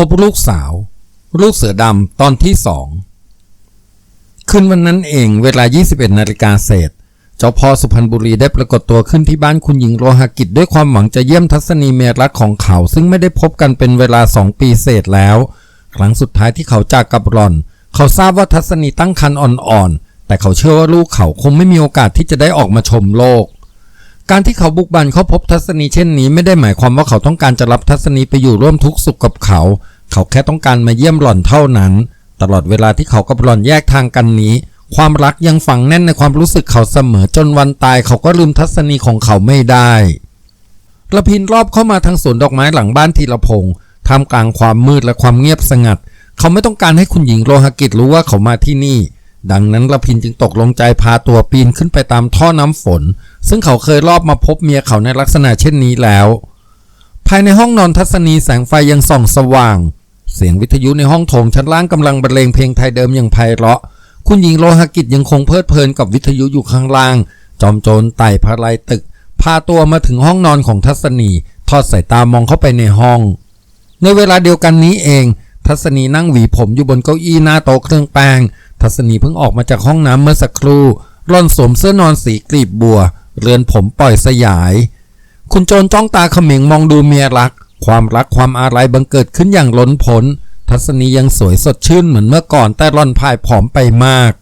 พบลูกสาว ลูกเสือดำตอนที่สองคืนวันนั้นเองเวลา 21 นาฬิกาเศษ เจ้าพ่อสุพรรณบุรีได้ปรากฏตัวขึ้นที่บ้านคุณหญิงโลหกิจด้วยความหวังจะเยี่ยมทัศนีเมรักของเขา ซึ่งไม่ได้พบกันเป็นเวลาสองปีเศษแล้ว ครั้งสุดท้ายที่เขาจากกับรอน เขาทราบว่าทัศนีตั้งครรภ์อ่อนๆแต่เขาเชื่อว่าลูกเขาคงไม่มีโอกาสที่จะได้ออกมาชมโลก การที่เขาบุกบันเขาพบทัศนีเช่นนี้ไม่ได้หมายความว่าเขาต้องการจะรับทัศนีไปอยู่ร่วมทุกข์สุขกับเขา เขาแค่ต้องการมาเยี่ยมหล่อนเท่านั้น ตลอดเวลาที่เขากับหล่อนแยกทางกันนี้ ความรักยังฝังแน่นในความรู้สึกเขาเสมอจนวันตายเขาก็ลืมทัศนีของเขาไม่ได้ระพินรอบเข้ามาทางสวนดอกไม้หลังบ้านทีละพงศ์ท่ามกลางความมืดและความเงียบสงัด เขาไม่ต้องการให้คุณหญิงโลหกิจรู้ว่าเขามาที่นี่ ดังนั้นระพินจึงตกลงใจพาตัวปีนขึ้นไปตามท่อน้ำฝน ซึ่งเขาเคยรอบมาพบเมียเขาในลักษณะเช่นนี้แล้ว ภายในห้องนอนทัศนีแสงไฟยังส่องสว่าง เสียงวิทยุในห้องโถงชั้นล่างกำลังบรรเลงเพลงไทยเดิมอย่างไพเราะ คุณหญิงโลหกิจยังคงเพลิดเพลินกับวิทยุอยู่ข้างล่าง จอมโจรไต่พาลายตึก พาตัวมาถึงห้องนอนของทัศนีทอดสายตามองเข้าไปในห้อง ในเวลาเดียวกันนี้เอง ทัศนีนั่งหวีผมอยู่บนเก้าอี้หน้าโต๊ะเครื่องแป้ง ทัศนีเพิ่งออกมาจากห้องน้ำเมื่อสักครู่ร่อนสวมเสื้อนอนสีกลีบบัว เรือนผมปล่อยสยาย คุณโจรจ้องตาเขม็งมองดูเมียรัก ความรักความอาลัยบังเกิดขึ้นอย่างล้นพ้น ทัศนียังสวยสดชื่นเหมือนเมื่อก่อนแต่ร่อนพายผอมไปมาก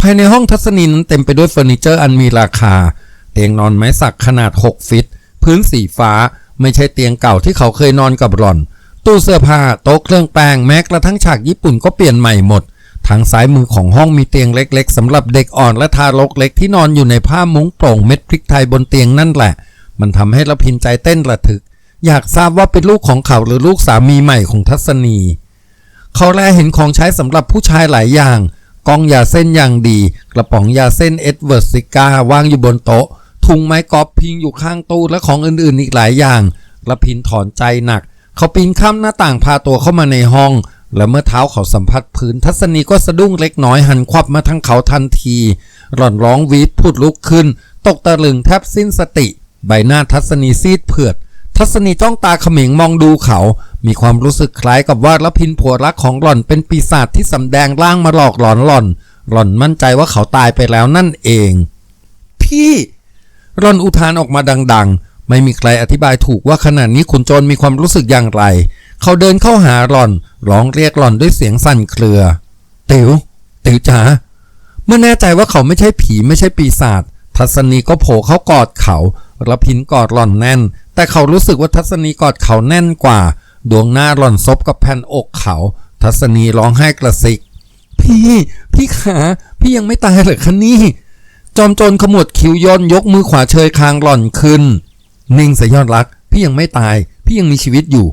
ภายในห้องทัศนีนั้นเต็มไปด้วยเฟอร์นิเจอร์อันมีราคา เตียงนอนไม้สักขนาด 6 ฟิต พื้นสีฟ้า ไม่ใช่เตียงเก่าที่เขาเคยนอนกับหล่อน ตู้เสื้อผ้าโต๊ะเครื่องแป้งแม้กระทั่งฉากญี่ปุ่นก็เปลี่ยนใหม่หมด ทางซ้ายมือของห้องมีเตียงเล็กๆสำหรับเด็กอ่อนและทารกเล็กที่นอนอยู่ในผ้ามุ้งโปร่งเม็ดพริกไทยบนเตียงนั่นแหละ มันทำให้ระพินใจเต้นระทึก อยากทราบว่าเป็นลูกของเขาหรือลูกสามีใหม่ของทัศนี เขาแลเห็นของใช้สำหรับผู้ชายหลายอย่างกองยาเส้นอย่างดี กระป๋องยาเส้นเอ็ดเวิร์ดซิก้าวางอยู่บนโต๊ะ ถุงไม้กอล์ฟพิงอยู่ข้างตู้และของอื่นๆอีกหลายอย่างระพินถอนใจหนัก เขาปีนข้ามหน้าต่างพาตัวเข้ามาในห้อง และเมื่อเท้าเขาสัมผัสพื้นทัศนีก็สะดุ้งเล็กน้อยหันควับมาทั้งเขาทันที หล่อนร้องวีดพูดลุกขึ้น ตกตะลึงแทบสิ้นสติ ใบหน้าทัศนีซีดเผือด ทัศนีจ้องตาเขม็งมองดูเขา มีความรู้สึกคล้ายกับว่าละพินผัวรักของหล่อนเป็นปีศาจที่สำแดงร่างมาหลอกหลอนหล่อน หล่อนมั่นใจว่าเขาตายไปแล้วนั่นเอง พี่หล่อนอุทานออกมาดัง ๆ ไม่มีใครอธิบายถูกว่าขณะนี้ขุนโจรมีความรู้สึกอย่างไร เขาเดินเข้าหาหล่อน ร้องเรียกหล่อนด้วยเสียงสั่นเครือ ติ๋วติ๋วจ๋าเมื่อแน่ใจว่าเขาไม่ใช่ผีไม่ใช่ปีศาจทัศนีก็โผล่เข้ากอดเขาระพินกอดหล่อนแน่น แต่เขารู้สึกว่าทัศนีกอดเขาแน่นกว่า ดวงหน้าหล่อนซบกับแผ่นอกเขา ทัศนีร้องไห้กระซิก พี่ พี่ขาพี่ยังไม่ตายเหรอคะนี่จอมโจรขมวดคิ้วย่นยกมือขวาเชยคางหล่อนขึ้น นิ่งสยอดรัก พี่ยังไม่ตาย พี่ยังมีชีวิตอยู่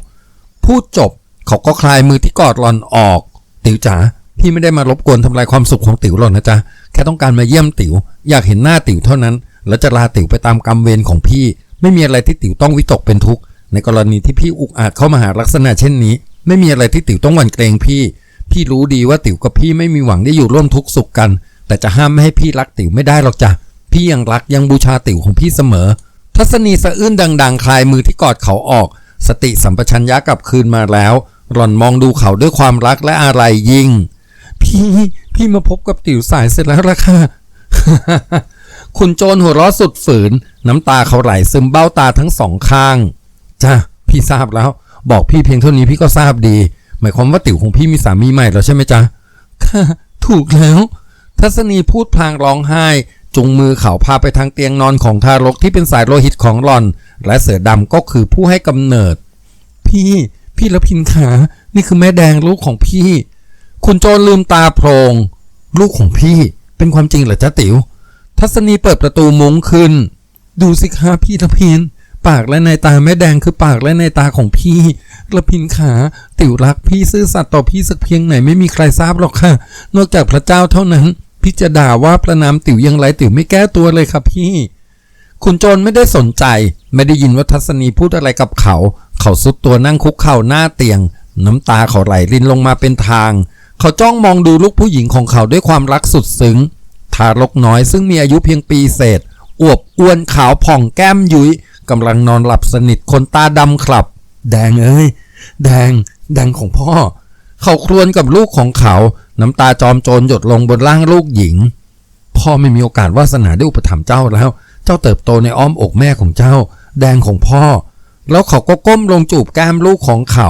พูดจบ เขาก็คลายมือที่กอดหล่อนออก ติ๋วจ๋าพี่ไม่ได้มารบกวนทำลายความสุขของติ๋วหรอกนะจ๊ะแค่ต้องการมาเยี่ยมติ๋ว อยากเห็นหน้าติ๋วเท่านั้น แล้วจะลาติ๋วไปตามกรรมเวรของพี่ ไม่มีอะไรที่ติ๋วต้องวิตกเป็นทุกข์ในกรณีที่พี่อุกอาจเข้ามาหาลักษณะเช่นนี้ ไม่มีอะไรที่ติ๋วต้องหวั่นเกรงพี่ พี่รู้ดีว่าติ๋วกับพี่ไม่มีหวังได้อยู่ร่วมทุกข์สุขกัน แต่จะห้ามไม่ให้พี่รักติ๋วไม่ได้หรอกจ้ะพี่ยังรักยังบูชาติ๋วของพี่เสมอ ทัศนีสะอื้นดัง ๆ คลายมือที่กอดเขาออก สติสัมปชัญญะกลับคืนมาแล้ว หล่อนมองดูเขาด้วยความรักและอะไรยิ่ง พี่พี่มาพบกับติ๋วสายเสร็จแล้วล่ะค่ะ คุณโจรหัวเราะสุดฝืน น้ำตาเขาไหลซึมเบ้าตาทั้งสองข้างจ้ะพี่ทราบแล้ว บอกพี่เพียงเท่านี้พี่ก็ทราบดี หมายความว่าติ๋วของพี่มีสามีใหม่แล้วใช่ไหมจ๊ะค่ะถูกแล้ว ทัศนีพูดพลางร้องไห้ จุงมือเขาพาไปทางเตียงนอนของทารกที่เป็นสายโลหิตของหลอน และเสือดำก็คือผู้ให้กำเนิด พี่ พี่ละพินขา นี่คือแม่แดงลูกของพี่ คุณโจรลืมตาโพรง ลูกของพี่เป็นความจริงเหรอจ๊ะติ๋ว ทัศนีเปิดประตูมุ้งขึ้น ดูสิคะพี่ละพิน ปากและในตาแม่แดงคือปากและในตาของพี่ละพินขา ติ๋วรักพี่ซื่อสัตย์ต่อพี่สักเพียงไหนไม่มีใครทราบหรอกค่ะ นอกจากพระเจ้าเท่านั้น พี่จะด่าว่าประนามติ๋วยังไรติ๋วไม่แก้ตัวเลยครับพี่คุณโจรไม่ได้สนใจ ไม่ได้ยินว่าทัศนีพูดอะไรกับเขา เขาสุดตัวนั่งคุกเข่าหน้าเตียง น้ำตาเขาไหลรินลงมาเป็นทาง เขาจ้องมองดูลูกผู้หญิงของเขาด้วยความรักสุดซึ้ง ทารกน้อยซึ่งมีอายุเพียงปีเศษ อวบอ้วนขาวผ่องแก้มยุยกำลังนอนหลับสนิทคนตาดำคลับ แดงเอ้ย แดง แดงของพ่อ เขาครวญกับลูกของเขา น้ำตาจอมโจรหยดลงบนร่างลูกหญิง พ่อไม่มีโอกาสวาสนาได้อุปถัมภ์เจ้าแล้ว เจ้าเติบโตในอ้อมอกแม่ของเจ้า แดงของพ่อ แล้วเขาก็ก้มลงจูบแก้มลูกของเขา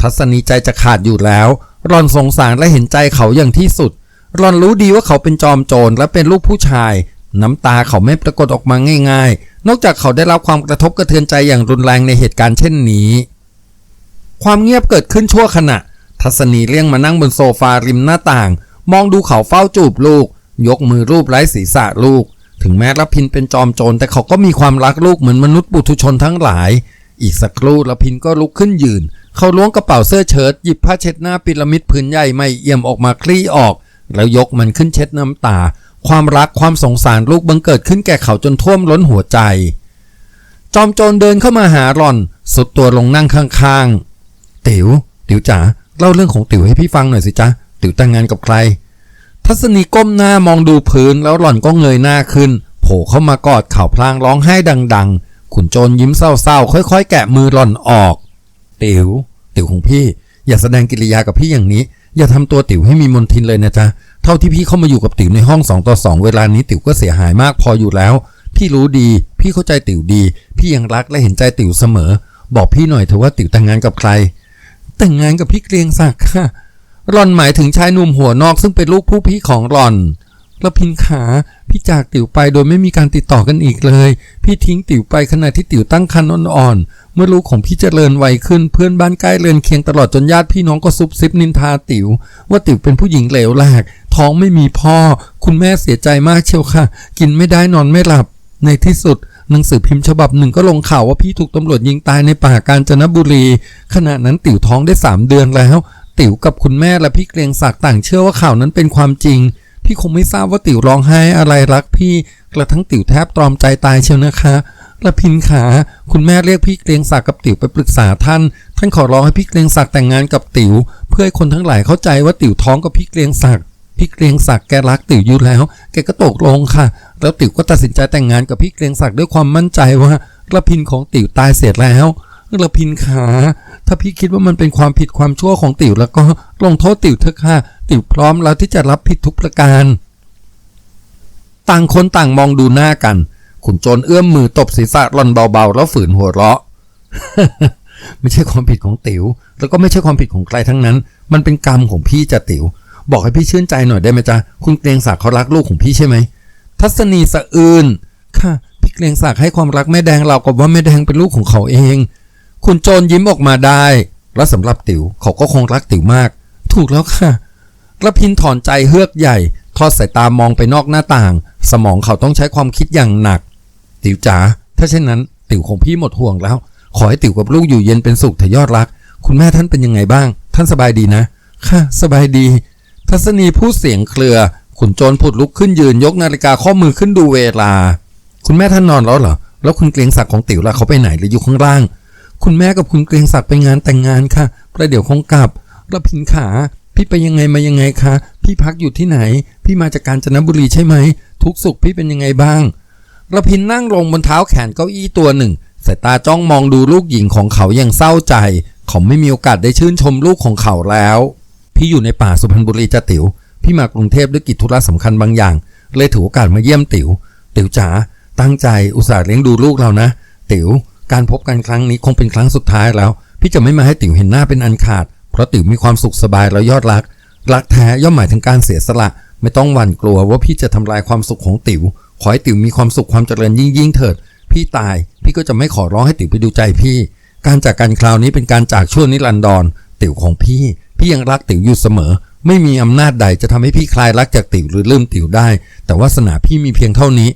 ทัศนีใจจะขาดอยู่แล้วรอนสงสารและเห็นใจเขาอย่างที่สุดรอนรู้ดีว่าเขาเป็นจอมโจรและเป็นลูกผู้ชาย น้ำตาเขาไม่ปรากฏออกมาง่าย ๆ นอกจากเขาได้รับความกระทบกระเทือนใจอย่างรุนแรงในเหตุการณ์เช่นนี้ ความเงียบเกิดขึ้นชั่วขณะ ทัศนีเลี่ยงมานั่งบนโซฟาริมหน้าต่าง มองดูเขาเฝ้าจูบลูก ยกมือรูปไร้ศีรษะลูก ถึงแม้ละพินเป็นจอมโจรแต่เขาก็มีความรักลูกเหมือนมนุษย์ปุถุชนทั้งหลาย อีกสักครู่ละพินก็ลุกขึ้นยืน เขาล้วงกระเป๋าเสื้อเชิ้ตหยิบผ้าเช็ดหน้าพีระมิดผืนใหญ่ไม่เอี่ยมออกมาคลี่ออก แล้วยกมันขึ้นเช็ดน้ำตา ความรักความสงสารลูกบังเกิดขึ้นแก่เขาจนท่วมล้นหัวใจ จอมโจรเดินเข้ามาหาหล่อน สุดตัวลงนั่งข้างๆติ๋วติ๋วจ๋าเล่าเรื่องของติ๋วให้พี่ฟังหน่อยสิจ๊ะติ๋วแต่งงานกับใคร ทัศนีก้มหน้ามองดูพื้นแล้วหล่อนก็เงยหน้าขึ้นโผล่เข้ามากอดเข่าพลางร้องไห้ดัง ขุนโจรยิ้มเศร้าๆ ค่อยๆ แกะมือหล่อนออก ติ๋ว ติ๋วของพี่ อย่าแสดงกิริยากับพี่อย่างนี้ อย่าทำตัวติ๋วให้มีมนทินเลยนะจ๊ะ เท่าที่พี่เข้ามาอยู่กับติ๋วในห้องสองต่อสองเวลานี้ติ๋วก็เสียหายมากพออยู่แล้ว พี่รู้ดี พี่เข้าใจติ๋วดี พี่ยังรักและเห็นใจติ๋วเสมอ บอกพี่หน่อยเถอะว่าติ๋วแต่งงานกับใคร แต่งงานกับพี่เกรียงศักดิ์ค่ะหล่อนหมายถึงชายหนุ่มหัวนอกซึ่งเป็นลูกผู้พี่ของหล่อนแล้วพินขา พี่จากติ๋วไปโดยไม่มีการติดต่อกันอีกเลย พี่ทิ้งติ๋วไปขณะที่ติ๋วตั้งครรภ์อ่อนๆ เมื่อลูกของพี่เจริญวัยขึ้นเพื่อนบ้านใกล้เรือนเคียงตลอดจนญาติพี่น้องก็ซุบซิบนินทาติ๋ว ว่าติ๋วเป็นผู้หญิงเหลวแหลก ท้องไม่มีพ่อ คุณแม่เสียใจมากเชียวค่ะ กินไม่ได้นอนไม่หลับ ในที่สุดหนังสือพิมพ์ฉบับหนึ่งก็ลงข่าวว่าพี่ถูกตำรวจยิงตายในป่ากาญจนบุรี ขณะนั้นติ๋วท้องได้สามเดือนแล้ว ติ๋วกับคุณแม่และพี่เกรียงศักดิ์ต่างเชื่อว่าข่าวนั้นเป็นความจริง พี่คงไม่ทราบว่าติ๋วร้องไห้อะไรรักพี่ กระทั่งติ๋วแทบตรอมใจตายเชียวนะคะละพินขา คุณแม่เรียกพี่เกรียงศักดิ์กับติ๋วไปปรึกษาท่าน ท่านขอร้องให้พี่เกรียงศักดิ์แต่งงานกับติ๋ว เพื่อให้คนทั้งหลายเข้าใจว่าติ๋วท้องกับพี่เกรียงศักดิ์พี่เกรียงศักดิ์แกรักติ๋วอยู่แล้ว แกก็ตกลงค่ะ แล้วติ๋วก็ตัดสินใจแต่งงานกับพี่เกรียงศักดิ์ด้วยความมั่นใจว่าละพินของติ๋วตายเสียแล้วละพินขา ถ้าพี่คิดว่ามันเป็นความผิดความชั่วของติ๋วแล้วก็ลงโทษติ๋วเถอะค่ะ ติวพร้อมแล้วที่จะรับผิดทุกประการ ต่างคนต่างมองดูหน้ากัน ขุนโจรเอื้อมมือตบศีรษะหล่อนเบาๆ แล้วฝืนหัวเราะ ไม่ใช่ความผิดของติ๋วแล้วก็ไม่ใช่ความผิดของใครทั้งนั้น มันเป็นกรรมของพี่จะติ๋วบอกให้พี่ชื่นใจหน่อยได้ไหมจ๊ะคุณเกรงศักดิ์เขารักลูกของพี่ใช่ไหมทัศนีสะอื้นค่ะพี่เกรงศักดิ์ให้ความรักแม่แดงเรากับว่าแม่แดงเป็นลูกของเขาเอง คุณโจรยิ้มออกมาได้ และสำหรับติ๋วเขาก็คงรักติ๋วมาก ถูกแล้วค่ะ ระพินถอนใจเฮือกใหญ่ ทอดสายตามองไปนอกหน้าต่าง สมองเขาต้องใช้ความคิดอย่างหนัก ติ๋วจ๋าถ้าเช่นนั้น ติ๋วของพี่หมดห่วงแล้ว ขอให้ติ๋วกับลูกอยู่เย็นเป็นสุขเถยอดรัก คุณแม่ท่านเป็นยังไงบ้าง ท่านสบายดีนะ ค่ะ สบายดี ทัศนีพูดเสียงเครือ ขุนโจรผุดลุกขึ้นยืนยกนาฬิกาข้อมือขึ้นดูเวลา คุณแม่ท่านนอนแล้วเหรอแล้วคุณเกรียงศักดิ์ของติ๋วล่ะเขาไปไหนหรืออยู่ข้างล่าง คุณแม่กับคุณเกรียงศักดิ์ไปงานแต่งงานค่ะประเดี๋ยวคงกลับแล้วพินขา พี่ไปยังไงมายังไงคะ พี่พักอยู่ที่ไหน พี่มาจากกาญจนบุรีใช่ไหม ทุกสุขพี่เป็นยังไงบ้างระพินนั่งลงบนเท้าแขนเก้าอี้ตัวหนึ่ง สายตาจ้องมองดูลูกหญิงของเขาอย่างเศร้าใจ เขาไม่มีโอกาสได้ชื่นชมลูกของเขาแล้ว พี่อยู่ในป่าสุพรรณบุรีจ้ะติ๋ว พี่มากรุงเทพด้วยกิจธุระสำคัญบางอย่าง เลยถือโอกาสมาเยี่ยมติ๋ว ติ๋วจ๋า ตั้งใจอุตส่าห์เลี้ยงดูลูกเรานะ ติ๋ว การพบกันครั้งนี้คงเป็นครั้งสุดท้ายแล้ว พี่จะไม่มาให้ติ๋วเห็นหน้าเป็นอันขาด เพราะติ๋วมีความสุขสบายแล้วยอดรัก รักแท้ย่อมหมายถึงการเสียสละ ไม่ต้องหวั่นกลัวว่าพี่จะทำลายความสุขของติ๋ว ขอให้ติ๋วมีความสุขความเจริญยิ่งยิ่งเถิด พี่ตาย พี่ก็จะไม่ขอร้องให้ติ๋วไปดูใจพี่ การจากกันคราวนี้เป็นการจากชั่วนิรันดรติ๋วของพี่ พี่ยังรักติ๋วอยู่เสมอ ไม่มีอำนาจใดจะทำให้พี่คลายรักจากติ๋วหรือลืมติ๋วได้ แต่วาสนาพี่มีเพียงเท่านี้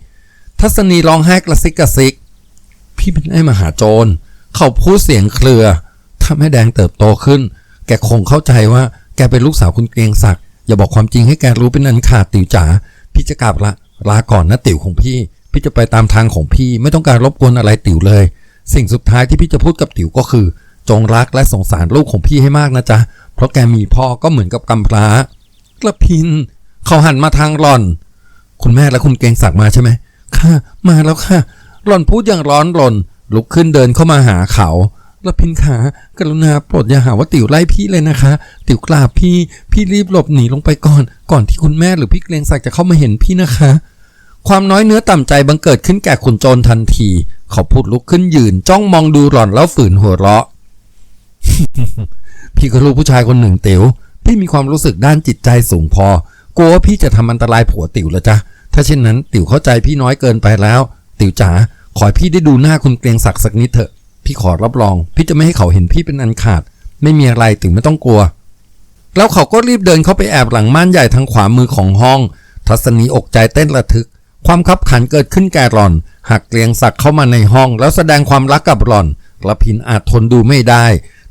ทัศนีร้องไห้กระซิกกระซิก พี่เป็นไอ้มหาโจร เขาพูดเสียงเครือถ้าแม่แดงเติบโตขึ้น แกคงเข้าใจว่าแกเป็นลูกสาวคุณเกรียงศักดิ์อย่าบอกความจริงให้แกรู้เป็นอันขาดติ๋วจ๋าพี่จะกลับละลาก่อนนะติ๋วของพี่ พี่จะไปตามทางของพี่ไม่ต้องการรบกวนอะไรติ๋วเลย สิ่งสุดท้ายที่พี่จะพูดกับติ๋วก็คือ จงรักและสงสารลูกของพี่ให้มากนะจ๊ะเพราะแกมีพ่อก็เหมือนกับกำพร้ากระพิน เขาหันมาทางหล่อน คุณแม่และคุณเกรงศักด์มาใช่ไหมค่ะ มาแล้วค่ะ หล่อนพูดอย่างร้อนรนลุกขึ้นเดินเข้ามาหาเขา ละพินขากรุณาโปรดอย่าหาว่าติ๋วไล่พี่เลยนะคะ ติ๋วกราบพี่ พี่รีบหลบหนีลงไปก่อน ก่อนที่คุณแม่หรือพี่เกรงศักดิ์จะเข้ามาเห็นพี่นะคะ ความน้อยเนื้อต่ำใจบังเกิดขึ้นแก่ขุนโจรทันที เขาพูดลุกขึ้นยืน จ้องมองดูหล่อนแล้วฝืนหัวเราะ พี่ก็รู้ผู้ชายคนหนึ่งเต๋วพี่มีความรู้สึกด้านจิตใจสูงพอกลัวว่าพี่จะทำอันตรายผัวติ๋วล้วจ้ะถ้าเช่นนั้นติ๋วเข้าใจพี่น้อยเกินไปแล้ว ติ๋วจ๋าขอให้พี่ได้ดูหน้าคุณเกรงศักดิ์สักนิดเถอะ พี่ขอรับรอง พี่จะไม่ให้เขาเห็นพี่เป็นอันขาด ไม่มีอะไรติ๋วไม่ต้องกลัว แล้วเขาก็รีบเดินเข้าไปแอบหลังม่านใหญ่ทางขวามือของห้อง ทัศนีอกใจเต้นระทึก ความคับขันเกิดขึ้นแก่หล่อนหากเกรียงศักเข้ามาในห้อง แล้วแสดงความรักกับหล่อนกระพินอาจทนดูไม่ได้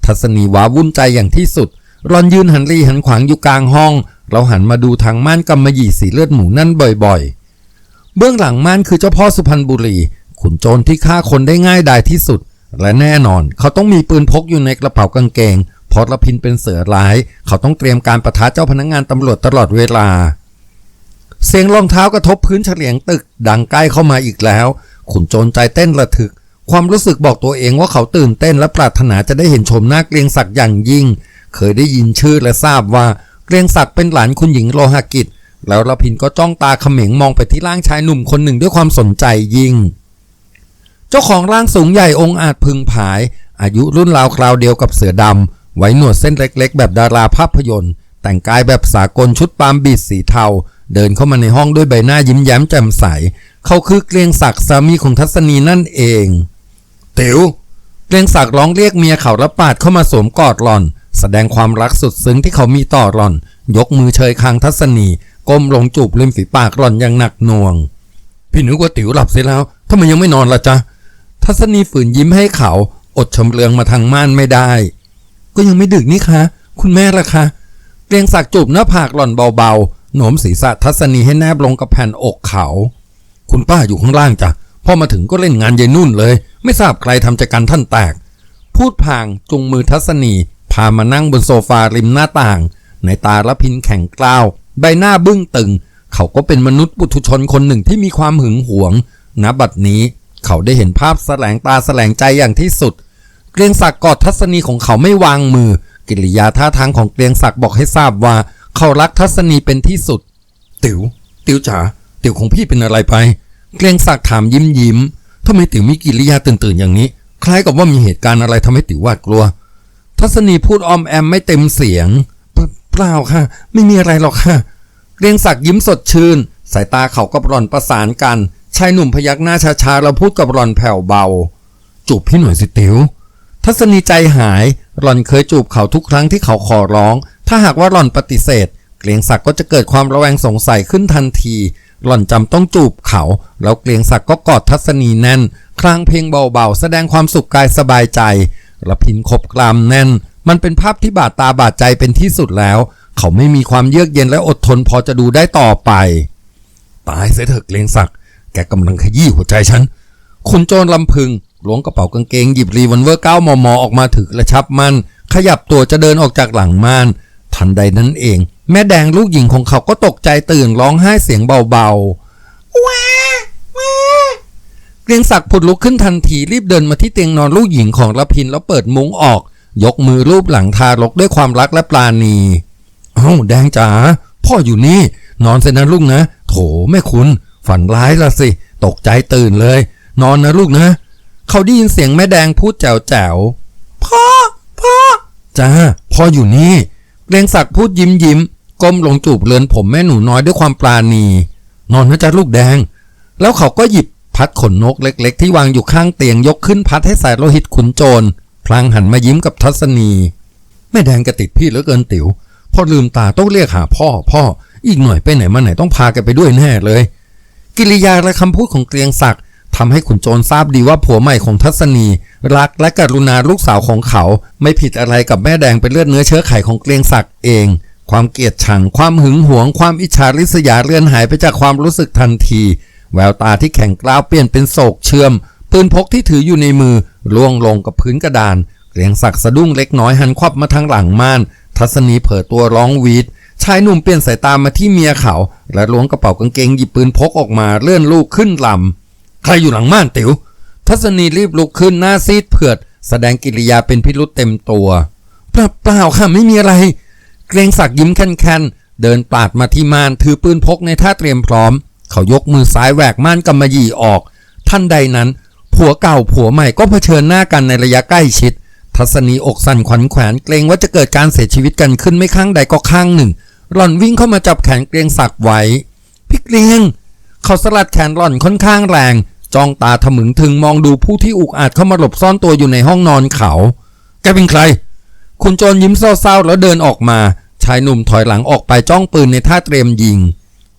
ทัศนีว้าวุ่นใจอย่างที่สุดหลอนยืนหันรีหันขวางอยู่กลางห้อง เราหันมาดูทางม่านกำมะหยี่สีเลือดหมูนั่นบ่อยๆ เบื้องหลังม่านคือเจ้าพ่อสุพรรณบุรี ขุนโจรที่ฆ่าคนได้ง่ายดายที่สุด และแน่นอนเขาต้องมีปืนพกอยู่ในกระเป๋ากางเกงเพราะละพินเป็นเสือร้าย เขาต้องเตรียมการประทะเจ้าพนักงานตำรวจตลอดเวลา เสียงรองเท้ากระทบพื้นเฉลียงตึกดังใกล้เข้ามาอีกแล้ว ขุนโจรใจเต้นระทึก ความรู้สึกบอกตัวเองว่าเขาตื่นเต้นและปรารถนาจะได้เห็นชมหน้าเกรียงศักดิ์อย่างยิ่ง เคยได้ยินชื่อและทราบว่าเกรียงศักดิ์เป็นหลานคุณหญิงโลหกิจ แล้วละพินก็จ้องตาเขม็งมองไปที่ร่างชายหนุ่มคนหนึ่งด้วยความสนใจยิ่ง เจ้าของร่างสูงใหญ่องค์อาจพึงผาย อายุรุ่นราวคราวเดียวกับเสือดำไว้หนวดเส้นเล็กๆ แบบดาราภาพยนตร์ แต่งกายแบบสากลชุดปามบีดสีเทา เดินเข้ามาในห้องด้วยใบหน้ายิ้มแย้มแจ่มใส เขาคือเกรียงศักดิ์สามีของทัศนีนั่นเองเต๋วเกรียงศักดิ์ร้องเรียกเมียเขาและปาดเข้ามาสวมกอดหล่อน แสดงความรักสุดซึ้งที่เขามีต่อหล่อน ยกมือเชยคางทัศนีก้มลงจูบริมฝีปากหล่อนอย่างหนักหน่วง พี่นึกว่าติ๋วหลับเสียแล้วทำไมยังไม่นอนล่ะจ๊ะ ทัศนีฝืนยิ้มให้เขา อดชำเลืองมาทางม่านไม่ได้ ก็ยังไม่ดึกนี่คะ คุณแม่ล่ะคะเกรียงศักดิ์จูบหน้าผากหล่อนเบาๆโหนมศีรษะทัศนีให้แนบลงกับแผ่นอกเขา คุณป้าอยู่ข้างล่างจ้ะพอมาถึงก็เล่นงานยายนุ่นเลย ไม่ทราบใครทำจักกันท่านแตก พูดพางจุงมือทัศนีพามานั่งบนโซฟาริมหน้าต่าง ในตาละพินแข็งกล้าว ใบหน้าบึ้งตึง เขาก็เป็นมนุษย์ปุถุชนคนหนึ่งที่มีความหึงหวงณบัดนี้ เขาได้เห็นภาพแสลงตาแสลงใจอย่างที่สุด เกรียงศักดิ์กอดทัศนีของเขาไม่วางมือ กิริยาท่าทางของเกรียงศักดิ์บอกให้ทราบว่า เขารักทัศนีเป็นที่สุด ติ๋ว ติ๋วจ๋า ติ๋วของพี่เป็นอะไรไป เกรียงศักดิ์ถามยิ้มยิ้มทำไมติ๋วมีกิริยาตื่นตื่นๆอย่างนี้ คล้ายกับว่ามีเหตุการณ์อะไรทำให้ติ๋วหวาดกลัว ทัศนีพูดออมแอมไม่เต็มเสียงเปเปล่าค่ะ ไม่มีอะไรหรอกค่ะ เกรียงศักดิ์ยิ้มสดชื่น สายตาเขากับหล่อนประสานกัน ชายหนุ่มพยักหน้าช้าๆแล้วพูดกับหลอนแผ่วเบา จูบพี่หน่อยสิติ๋วทัศนีใจหายหล่อนเคยจูบเขาทุกครั้งที่เขาขอร้อง ถ้าหากว่าหล่อนปฏิเสธ เกรียงศักดิ์ก็จะเกิดความระแวงสงสัยขึ้นทันที หล่อนจำต้องจูบเขา แล้วเกรียงศักดิ์ก็กอดทัศนีแน่น คลางเพลงเบาๆ แสดงความสุขกายสบายใจระพินขบกรามแน่น มันเป็นภาพที่บาดตาบาดใจเป็นที่สุดแล้ว เขาไม่มีความเยือกเย็นและอดทนพอจะดูได้ต่อไป ตายเสียเถอะเกรียงศักดิ์ กกำลังขยี้หัวใจฉัน คุณโจรลำพึงล้วงกระเป๋ากางเกงหยิบรีวอลเวอร์9มมออกมาถือกระชับมัน ขยับตัวจะเดินออกจากหลังม่าน ทันใดนั้นเอง แม่แดงลูกหญิงของเขาก็ตกใจตื่นร้องไห้เสียงเบาๆว้าว้าเกรียงศักดิ์ผุดลุกขึ้นทันทีรีบเดินมาที่เตียงนอนลูกหญิงของละพินแล้วเปิดมุ้งออก ยกมือรูปหลังทารกด้วยความรักและปราณีเอ้าแดงจ๋าพ่ออยู่นี่ นอนเสนะลูกนะ โถแม่คุณ ฝันร้ายละสิ ตกใจตื่นเลย นอนนะลูกนะ เขาได้ยินเสียงแม่แดงพูดแจ๋วแจ๋วพ่อ พ่อ จ้า พ่ออยู่นี่ เกรงศักดิ์พูดยิ้มยิ้มก้มลงจูบเรือนผมแม่หนูน้อยด้วยความปราณี นอนนะจ๊ะลูกแดง แล้วเขาก็หยิบพัดขนนกเล็ก ๆ ที่วางอยู่ข้างเตียงยกขึ้นพัดให้สายโลหิตขุนโจร พลางหันมายิ้มกับทัศนี แม่แดงกระติดพี่เหลือเกินติ๋วพอลืมตาต้องเรียกหาพ่อพ่อ อีกหน่อยไปไหนมาไหนต้องพาแกไปด้วยแน่เลย กิริยาและคำพูดของเกรียงศักดิ์ทำให้ขุนโจรทราบดีว่าผัวใหม่ของทัศนี รักและกรุณาลูกสาวของเขา ไม่ผิดอะไรกับแม่แดงเป็นเลือดเนื้อเชื้อไขของเกรียงศักดิ์เอง ความเกลียดชัง ความหึงหวง ความอิจฉาริษยาเลือนหายไปจากความรู้สึกทันที แววตาที่แข็งกร้าวเปลี่ยนเป็นโศกเชื่อม ปืนพกที่ถืออยู่ในมือล่วงลงกับพื้นกระดานเกรียงศักดิ์สะดุ้งเล็กน้อยหันควับมาทางหลังม่าน ทัศนีเผลอตัวร้องวีด ชายหนุ่มเปลี่ยนสายตามาที่เมียเขา และล้วงกระเป๋ากางเกงหยิบปืนพกออกมาเลื่อนลูกขึ้นลำ ใครอยู่หลังม่านติ๋ว ทัศนีรีบลุกขึ้นหน้าซีดเผือด แสดงกิริยาเป็นพิรุษเต็มตัวเปล่าเปล่าค่ะไม่มีอะไร เกรงศักยิ้มแค่นๆเดินปาดมาที่ม่านถือปืนพกในท่าเตรียมพร้อม เขายกมือซ้ายแหวกม่านกำมะหยี่ออก ท่านใดนั้น ผัวเก่าผัวใหม่ก็เผชิญหน้ากันในระยะใกล้ชิดทัศนีอกสั่นขวัญแขวนเกรงว่าจะเกิดการเสียชีวิตกันขึ้นไม่ข้างใดก็ข้างหนึ่ง หล่อนวิ่งเข้ามาจับแขนเกรียงศักดิ์ไว้พี่เกรียง เขาสลัดแขนหล่อนค่อนข้างแรง จ้องตาถมึงถึงมองดูผู้ที่อุกอาจเข้ามาหลบซ่อนตัวอยู่ในห้องนอนเขา แกเป็นใคร คุณโจรยิ้มเศร้าๆ แล้วเดินออกมา ชายหนุ่มถอยหลังออกไปจ้องปืนในท่าเตรียมยิง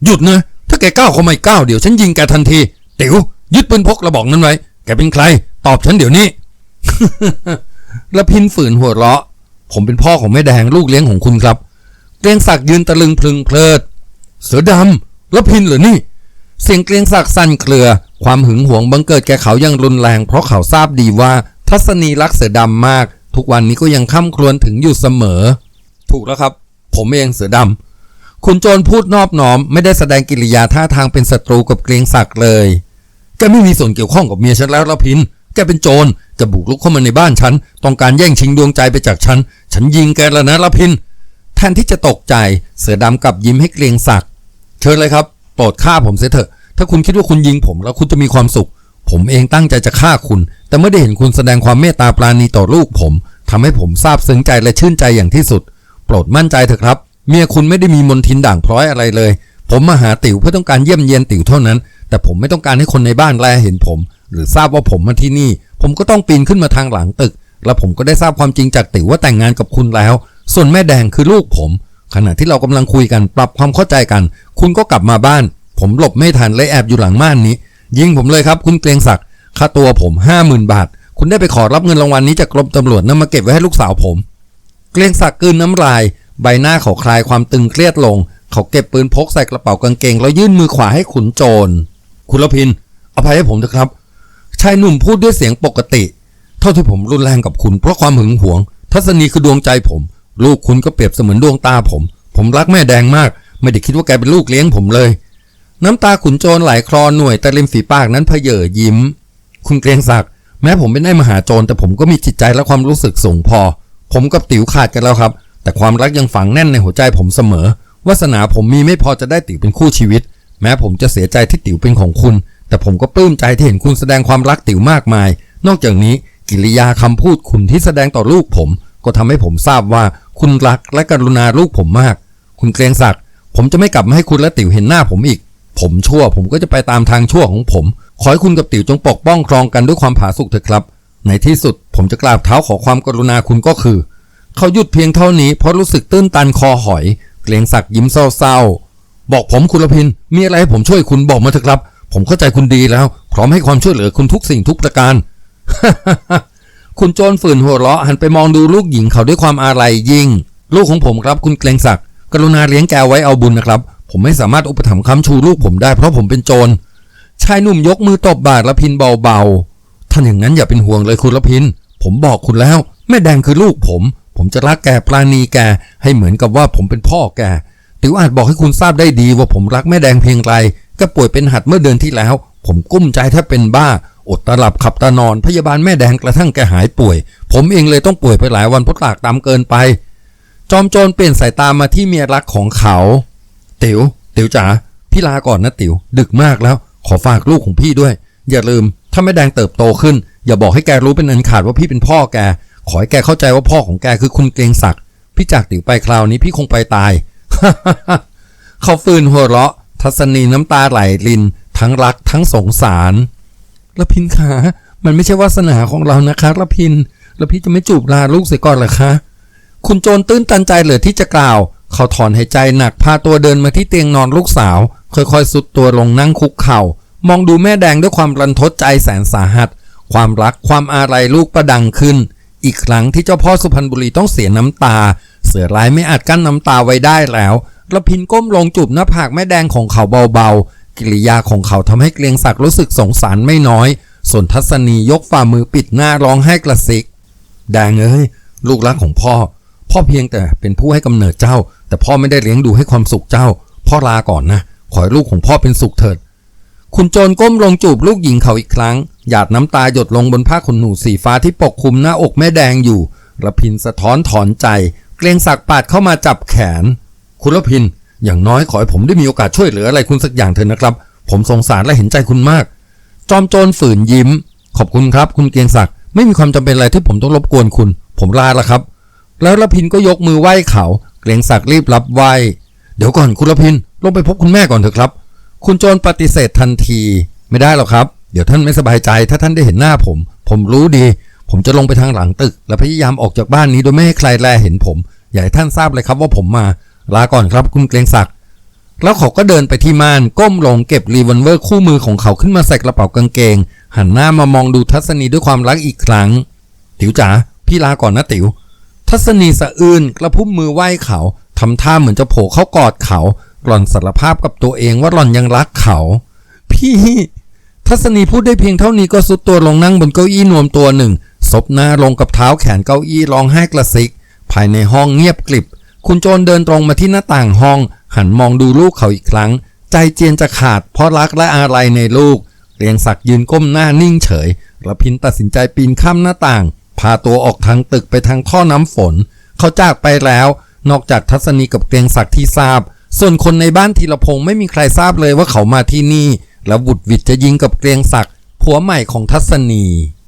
หยุดนะถ้าแกก้าวเข้ามาก้าวเดี๋ยวฉันยิงแกทันทีติ๋วยึดปืนพกกระบอกนั้นไว้ แกเป็นใคร ตอบฉันเดี๋ยวนี้แล้วพินฝืนหัวเราะ ผมเป็นพ่อของแม่แดงลูกเลี้ยงของคุณครับ เกรียงศักดิ์ยืนตะลึงพลึงเพลิด เสือดำแล้วพินเหรอนี่ เสียงเกรียงศักดิ์สั่นเครือ ความหึงหวงบังเกิดแก่เขาอย่างรุนแรง เพราะเขาทราบดีว่าทัศนีรักเสือดำมาก ทุกวันนี้ก็ยังค้ำครวญถึงอยู่เสมอ ถูกแล้วครับ ผมเองเสือดำคุณโจรพูดนอบน้อม ไม่ได้แสดงกิริยาท่าทางเป็นศัตรูกับเกรียงศักดิ์เลยแกไม่มีส่วนเกี่ยวข้องกับเมียฉันแล้วละพินแกเป็นโจรจะบุกรุกเข้ามาในบ้านฉัน ต้องการแย่งชิงดวงใจไปจากฉัน ฉันยิงแกแล้วนะละพิน แทนที่จะตกใจเสือดำกลับยิ้มให้เกรียงศักดิ์เชิญเลยครับ โปรดฆ่าผมเสียเถอะ ถ้าคุณคิดว่าคุณยิงผมแล้วคุณจะมีความสุข ผมเองตั้งใจจะฆ่าคุณ แต่เมื่อได้เห็นคุณแสดงความเมตตาปราณีต่อลูกผมทำให้ผมซาบซึ้งใจและชื่นใจอย่างที่สุด โปรดมั่นใจเถอะครับ เมียคุณไม่ได้มีมนทินด่างพร้อยอะไรเลย ผมมาหาติ๋วเพื่อต้องการเยี่ยมเยียนติ๋วเท่านั้น แต่ผมไม่ต้องการให้คนในบ้านแลเห็นผม หรือทราบว่าผมมาที่นี่ ผมก็ต้องปีนขึ้นมาทางหลังตึก และผมก็ได้ทราบความจริงจากติ๋วว่าแต่งงานกับคุณแล้ว ส่วนแม่แดงคือลูกผม ขณะที่เรากำลังคุยกันปรับความเข้าใจกัน คุณก็กลับมาบ้าน ผมหลบไม่ทันเลยแอบอยู่หลังม่านนี้ ยิงผมเลยครับ คุณเกรียงศักดิ์ค่าตัวผมห้าหมื่นบาท คุณได้ไปขอรับเงินรางวัลนี้จากกรมตำรวจนำมาเก็บไว้ให้ลูกสาวผม เกรียงศักดิ์กืนน้ำลาย ใบหน้าเขาคลายความตึงเครียดลง เขาเก็บปืนพกใส่กระเป๋ากางเกง แล้วยื่นมือขวาให้ขุนโจรคุณละพินอภัยให้ผมเถอะครับชายหนุ่มพูดด้วยเสียงปกติ เท่าที่ผมรุนแรงกับคุณเพราะความหึงหวง ทัศนีคือดวงใจผม ลูกคุณก็เปรียบเสมือนดวงตาผม ผมรักแม่แดงมาก ไม่ได้คิดว่าแกเป็นลูกเลี้ยงผมเลย น้ำตาขุนโจรไหลคลอหน่วยแต่ริมฝีปากนั้นเพเยอยิ้ม คุณเกรงศักดิ์แม้ผมเป็นนายมหาโจรแต่ผมก็มีจิตใจและความรู้สึกสูงพอ ผมกับติ๋วขาดกันแล้วครับ แต่ความรักยังฝังแน่นในหัวใจผมเสมอวาสนาผมมีไม่พอจะได้ติ๋วเป็นคู่ชีวิต แม้ผมจะเสียใจที่ติ๋วเป็นของคุณ แต่ผมก็ปลื้มใจที่เห็นคุณแสดงความรักติ๋วมากมาย นอกจากนี้กิริยาคำพูดคุณที่แสดงต่อลูกผม ก็ทำให้ผมทราบว่า คุณรักและกรุณาลูกผมมาก คุณเกรงศักดิ์ผมจะไม่กลับมาให้คุณและติ๋วเห็นหน้าผมอีก ผมชั่ว ผมก็จะไปตามทางชั่วของผม ขอให้คุณกับติ๋วจงปกป้องครองกันด้วยความผาสุกเถอะครับ ในที่สุดผมจะกราบเท้าขอความกรุณาคุณก็คือ เขาหยุดเพียงเท่านี้เพราะรู้สึกตื้นตันคอหอย เกรงศักดิ์ยิ้มเศร้าๆ บอกผมคุณละพิน มีอะไรให้ผมช่วยคุณบอกมาเถอะครับ ผมเข้าใจคุณดีแล้ว พร้อมให้ความช่วยเหลือคุณทุกสิ่งทุกประการ คุณโจรฝืนหัวเราะหันไปมองดูลูกหญิงเขาด้วยความอาลัยยิ่ง ลูกของผมครับคุณเกรงศักดิ์กรุณาเลี้ยงแกไว้เอาบุญนะครับ ผมไม่สามารถอุปถัมภ์ค้ำชูลูกผมได้เพราะผมเป็นโจรชายหนุ่มยกมือตบบาทละพินเบาๆท่านอย่างนั้นอย่าเป็นห่วงเลยคุณละพิน ผมบอกคุณแล้ว แม่แดงคือลูกผม ผมจะรักแกปราณีแกให้เหมือนกับว่าผมเป็นพ่อแกติวอาจบอกให้คุณทราบได้ดีว่าผมรักแม่แดงเพียงไรก็ป่วยเป็นหัดเมื่อเดือนที่แล้ว ผมกุ้มใจแทบเป็นบ้า อดตาหลับขับตานอน พยาบาลแม่แดงกระทั่งแกหายป่วย ผมเองเลยต้องป่วยไปหลายวันเพราะตากตามเกินไป จอมโจรเปลี่ยนสายตามาที่เมียรักของเขา เติ๋วเติ๋วจ๋าพี่ลาก่อนนะติ๋วดึกมากแล้ว ขอฝากลูกของพี่ด้วย อย่าลืม ถ้าแม่แดงเติบโตขึ้น อย่าบอกให้แกรู้เป็นอันขาดว่าพี่เป็นพ่อแก ขอให้แกเข้าใจว่าพ่อของแกคือคุณเกรงศักดิ์พี่จากติ๋วไปคราวนี้พี่คงไปตายเขาฟืนหัวเราะทัศนีน้ำตาไหลริน ทั้งรักทั้งสงสาร ละพินขา มันไม่ใช่วาสนาของเรานะคะละพินล้วพี่จะไม่จูบลาลูกเสียก่อนเหรอคะ คุณโจรตื้นตันใจเหลือที่จะกล่าว เขาถอนหายใจหนักพาตัวเดินมาที่เตียงนอนลูกสาว ค่อยๆ สุดตัวลงนั่งคุกเข่า มองดูแม่แดงด้วยความรันทดใจแสนสาหัส ความรักความอาลัยลูกประดังขึ้น อีกครั้งที่เจ้าพ่อสุพรรณบุรีต้องเสียน้ำตา เสือร้ายไม่อาจกั้นน้ำตาไว้ได้แล้วระพินก้มลงจูบหน้าผากแม่แดงของเขาเบาๆ กิริยาของเขาทำให้เกรียงศักดิ์รู้สึกสงสารไม่น้อยส่วนทัศนียกฝ่ามือปิดหน้าร้องไห้กระซิก แดงเอ้ย ลูกรักของพ่อ พ่อเพียงแต่เป็นผู้ให้กำเนิดเจ้า แต่พ่อไม่ได้เลี้ยงดูให้ความสุขเจ้า พ่อลาก่อนนะ ขอให้ลูกของพ่อเป็นสุขเถิด คุณโจรก้มลงจูบลูกหญิงเขาอีกครั้ง หยาดน้ำตาหยดลงบนผ้าขนหนูสีฟ้าที่ปกคลุมหน้าอกแม่แดงอยู่ระพินสะท้อนถอนใจ เกรงศักดิ์ปาดเข้ามาจับแขน คุณระพิน อย่างน้อยขอให้ผมได้มีโอกาสช่วยเหลืออะไรคุณสักอย่างเถอะนะครับ ผมสงสารและเห็นใจคุณมาก จอมโจรฝืนยิ้ม ขอบคุณครับ คุณเกรียงศักดิ์ไม่มีความจำเป็นอะไรที่ผมต้องรบกวนคุณ ผมลาแล้วครับ แล้วระพินก็ยกมือไหว้เขาเกรียงศักดิ์รีบรับไหว้เดี๋ยวก่อนคุณระพินลงไปพบคุณแม่ก่อนเถอะครับ คุณโจรปฏิเสธทันที ไม่ได้หรอกครับ เดี๋ยวท่านไม่สบายใจ ถ้าท่านได้เห็นหน้าผม ผมรู้ดี ผมจะลงไปทางหลังตึก และพยายามออกจากบ้านนี้โดยไม่ให้ใครแลเห็นผม อย่าให้ท่านทราบเลยครับว่าผมมา ลาก่อนครับคุณเกรงศักดิ์แล้วเขาก็เดินไปที่ม่านก้มลงเก็บรีวอลเวอร์คู่มือของเขาขึ้นมาใส่กระเป๋ากางเกง หันหน้ามามองดูทัศนีด้วยความรักอีกครั้ง ติ๋วจ๋าพี่ลาก่อนนะติ๋วทัศนีสะอื้นกระพุ้มมือไหว้เขาทำท่าเหมือนจะโผล่เข้ากอดเขา หล่อนสารภาพกับตัวเองว่าหล่อนยังรักเขา พี่ ทัศนีพูดได้เพียงเท่านี้ก็สุดตัวลงนั่งบนเก้าอี้นวมตัวหนึ่งซบหน้าลงกับเท้าแขนเก้าอี้ร้องไห้กระซิก ภายในห้องเงียบกลิบ คุณโจรเดินตรงมาที่หน้าต่างห้อง หันมองดูลูกเขาอีกครั้ง ใจเจียนจะขาดเพราะรักและอาลัยในลูก เรียงศักดิ์ยืนก้มหน้านิ่งเฉยระพินตัดสินใจปีนข้ามหน้าต่าง พาตัวออกทางตึกไปทางท่อน้ำฝน เขาจากไปแล้ว นอกจากทัศนีกับเกรียงศักดิ์ที่ทราบ ส่วนคนในบ้านธีรพงศ์ไม่มีใครทราบเลยว่าเขามาที่นี่ แล้วบุตรวิทย์จะยิงกับเกรียงศักดิ์ผัวใหม่ของทัศนี